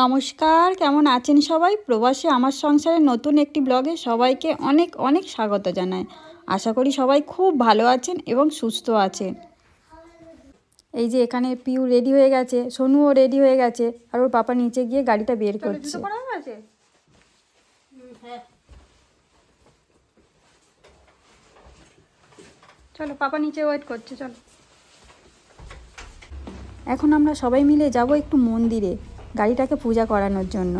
নমস্কার কেমন আছেন সবাই? প্রবাসী আমার সংসারের নতুন একটি ব্লগে সবাইকে অনেক অনেক স্বাগত জানাই। আশা করি সবাই খুব ভালো আছেন এবং সুস্থ আছেন। এই যে এখানে পিউ রেডি হয়ে গেছে সোনুও রেডি হয়ে গেছে আর ওর পাপা নিচে গিয়ে গাড়িটা বের করছে। চলো পাপা নিচে ওয়েট করছে চলো। এখন আমরা সবাই মিলে যাব একটু মন্দিরে। গাড়িটাকে পূজা করানোর জন্য।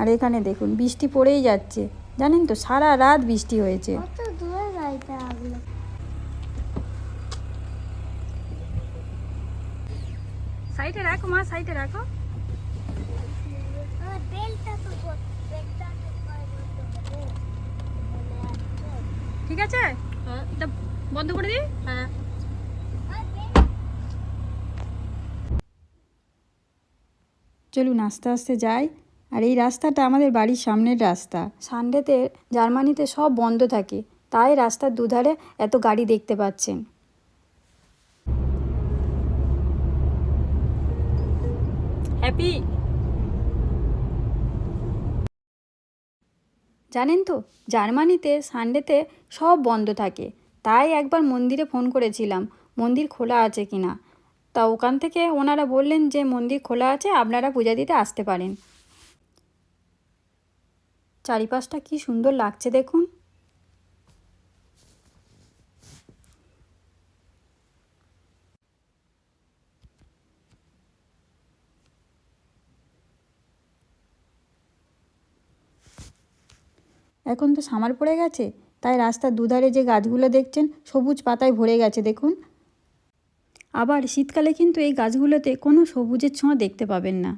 আর এখানে দেখুন বৃষ্টি পড়েই যাচ্ছে। জানেন তো সারা রাত বৃষ্টি হয়েছে। কত দূরে গাড়িটা আগলো সাইডে রাখো মা সাইডে রাখো। ঠিক আছে? বন্ধ করে দিই হ্যাঁ আর বেল চলুন আস্তে আস্তে যাই। আর এই রাস্তাটা আমাদের বাড়ির সামনের রাস্তা। সানডেতে জার্মানিতে সব বন্ধ থাকে। তাই রাস্তার দুধারে এত গাড়ি দেখতে পাচ্ছেন। হ্যাপি? জানেন তো, জার্মানিতে, সানডেতে সব বন্ধ থাকে। তাই একবার মন্দিরে ফোন করেছিলাম। মন্দির খোলা আছে কিনা? তা ওখান থেকে ওনারা বললেন যে মন্দির খোলা আছে, আপনারা পূজা দিতে আসতে পারেন। চারিপাশটা কি সুন্দর লাগছে দেখুন। এখন তো সামার পড়ে গেছে, তাই রাস্তার দুধারে যে গাছগুলো দেখছেন, সবুজ পাতায় ভরে গেছে দেখুন। আবার শীতকালে কিন্তু এই গাছগুলোতে কোনো সবুজের ছোঁয়া দেখতে পাবেন না।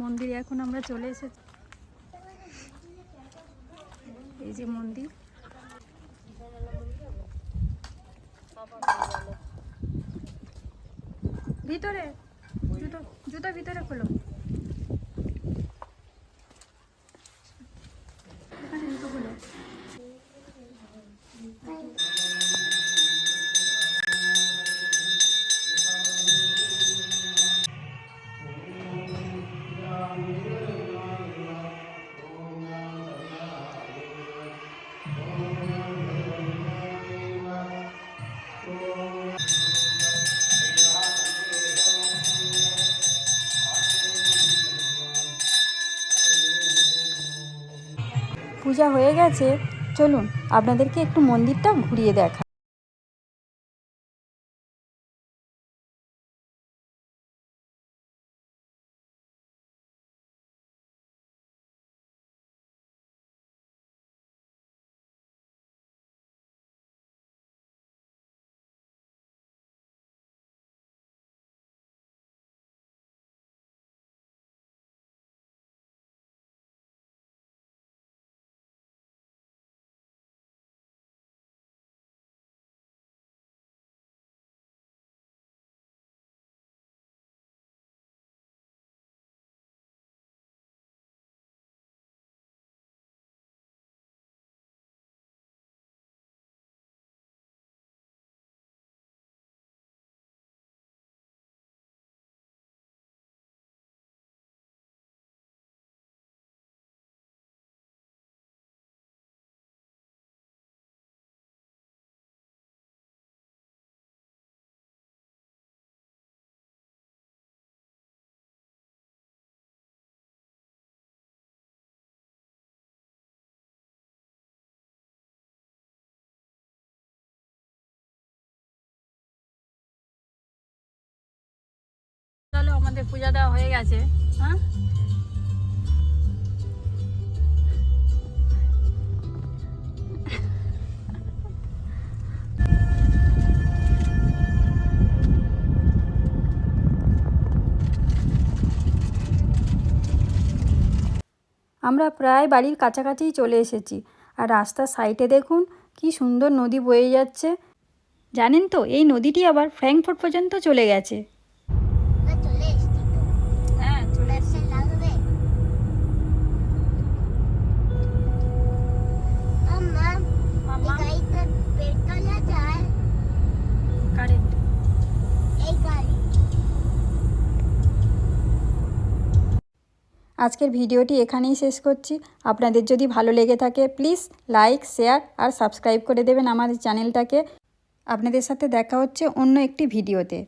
মন্দিরে এখন আমরা চলে এসেছি এই যে মন্দির। ভিতরে, জুতো জুতো ভিতরে খোলো। পূজা হয়ে গেছে চলুন আপনাদেরকে একটু মন্দিরটা ঘুরিয়ে দেখা আমাদের পূজা দেওয়া হয়ে গেছে। হ্যাঁ? আমরা প্রায় বাড়ির কাছাকাছিই চলে এসেছি। আর রাস্তার সাইডে দেখুন, কি সুন্দর নদী বয়ে যাচ্ছে। জানেন তো, এই নদীটি আবার ফ্র্যাঙ্কফুর্ট পর্যন্ত চলে গেছে। আজকের ভিডিওটি এখানেই শেষ করছি। আপনাদের যদি ভালো লেগে থাকে প্লিজ লাইক শেয়ার আর সাবস্ক্রাইব করে দেবেন আমার চ্যানেলটাকে। আপনাদের সাথে দেখা হচ্ছে অন্য একটি ভিডিওতে।